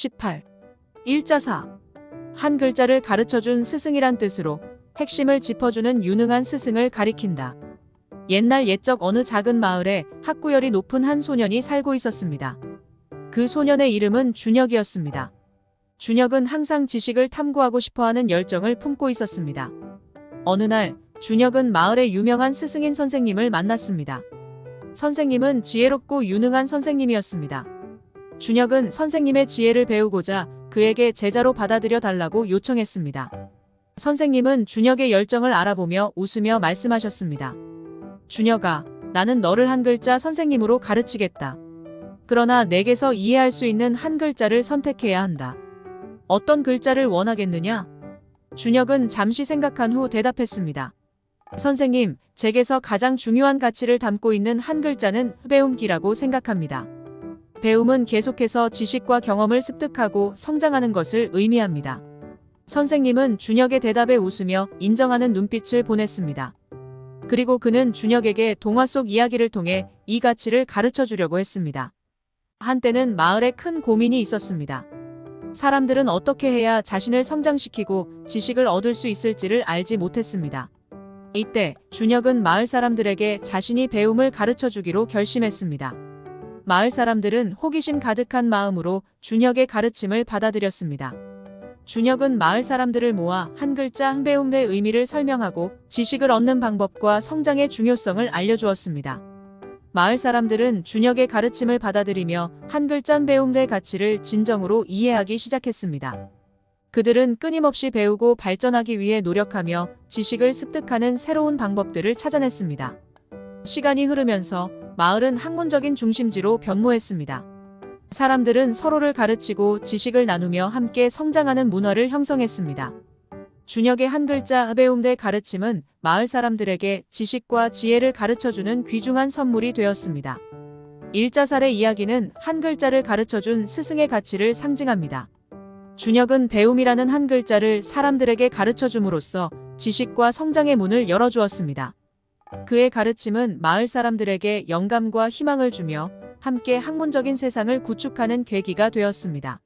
18. 일자사. 한 글자를 가르쳐준 스승이란 뜻으로 핵심을 짚어주는 유능한 스승을 가리킨다. 옛날 옛적 어느 작은 마을에 학구열이 높은 한 소년이 살고 있었습니다. 그 소년의 이름은 준혁이었습니다. 준혁은 항상 지식을 탐구하고 싶어하는 열정을 품고 있었습니다. 어느 날 준혁은 마을의 유명한 스승인 선생님을 만났습니다. 선생님은 지혜롭고 유능한 선생님이었습니다. 준혁은 선생님의 지혜를 배우고자 그에게 제자로 받아들여 달라고 요청했습니다. 선생님은 준혁의 열정을 알아보며 웃으며 말씀하셨습니다. 준혁아, 나는 너를 한 글자 선생님으로 가르치겠다. 그러나 내게서 이해할 수 있는 한 글자를 선택해야 한다. 어떤 글자를 원하겠느냐? 준혁은 잠시 생각한 후 대답했습니다. 선생님, 제게서 가장 중요한 가치를 담고 있는 한 글자는 배움기라고 생각합니다. 배움은 계속해서 지식과 경험을 습득하고 성장하는 것을 의미합니다. 선생님은 준혁의 대답에 웃으며 인정하는 눈빛을 보냈습니다. 그리고 그는 준혁에게 동화 속 이야기를 통해 이 가치를 가르쳐 주려고 했습니다. 한때는 마을에 큰 고민이 있었습니다. 사람들은 어떻게 해야 자신을 성장시키고 지식을 얻을 수 있을지를 알지 못했습니다. 이때 준혁은 마을 사람들에게 자신이 배움을 가르쳐 주기로 결심했습니다. 마을 사람들은 호기심 가득한 마음으로 준혁의 가르침을 받아들였습니다. 준혁은 마을 사람들을 모아 한 글자 한 배움의 의미를 설명하고 지식을 얻는 방법과 성장의 중요성을 알려주었습니다. 마을 사람들은 준혁의 가르침을 받아들이며 한 글자 한 배움의 가치를 진정으로 이해하기 시작했습니다. 그들은 끊임없이 배우고 발전하기 위해 노력하며 지식을 습득하는 새로운 방법들을 찾아냈습니다. 시간이 흐르면서 마을은 학문적인 중심지로 변모했습니다. 사람들은 서로를 가르치고 지식을 나누며 함께 성장하는 문화를 형성했습니다. 준혁의 한 글자 배움대 가르침은 마을 사람들에게 지식과 지혜를 가르쳐주는 귀중한 선물이 되었습니다. 일자살의 이야기는 한 글자를 가르쳐준 스승의 가치를 상징합니다. 준혁은 배움이라는 한 글자를 사람들에게 가르쳐줌으로써 지식과 성장의 문을 열어주었습니다. 그의 가르침은 마을 사람들에게 영감과 희망을 주며 함께 학문적인 세상을 구축하는 계기가 되었습니다.